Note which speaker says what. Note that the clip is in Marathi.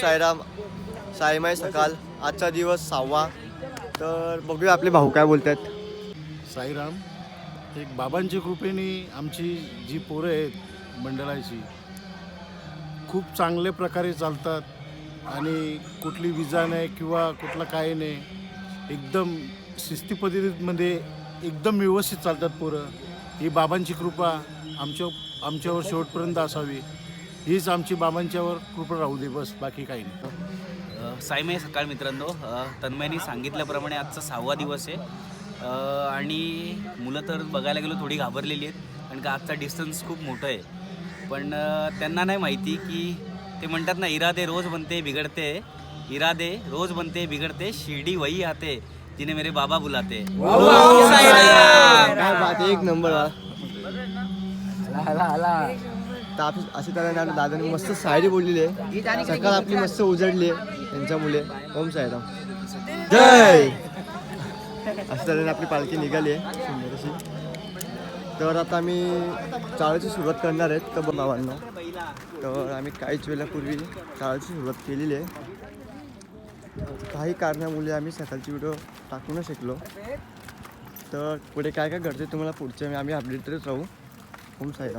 Speaker 1: साईराम साईमाई सकाळ आजचा दिवस सहावा. तर बघूया आपले भाऊ काय बोलतात.
Speaker 2: साईराम एक बाबांची कृपेने आमची जी पोरं आहेत मंडळाची खूप चांगल्या प्रकारे चालतात आणि कुठली विजा नाही किंवा कुठलं काय नाही एकदम शिस्ती पद्धतीमध्ये एकदम व्यवस्थित चालतात पोरं. ही बाबांची कृपा आमच्या आमच्यावर शेवटपर्यंत असावी. हीच आमची बाबांच्यावर कृपा राहू दे बस बाकी काही नाही.
Speaker 3: साईमय सकाळ मित्रांनो. तन्मयनी सांगितल्याप्रमाणे आजचा सहावा दिवस आहे. आणि मुलं तर बघायला गेलो थोडी घाबरलेली आहेत कारण का आजचा डिस्टन्स खूप मोठं आहे. पण त्यांना नाही माहिती की ते म्हणतात ना इरादे रोज बनते बिघडते. इरादे रोज बनते बिघडते शिर्डी वही आते जिने मेरे बाबा बुलाते.
Speaker 1: एक नंबर हा. तर आपली असे तऱ्हेने आपल्या दादाने मस्त सायरी बोललेली आहे. सकाळ आपली मस्त उजडली आहे त्यांच्या मुले ओम सायराम जय! अशा तऱ्हेने आपली पालखी निघाली आहे. सुंदर अशी. तर आता आम्ही चाळाची सुरुवात करणार आहेत तर बाबांना तर आम्ही काहीच वेळापूर्वी चाळाची सुरुवात केलेली आहे. काही कारणामुळे आम्ही सकाळची व्हिडिओ टाकू न शकलो. तर पुढे काय काय घडते तुम्हाला पुढच्या आम्ही अपडेट राहू होम साहेब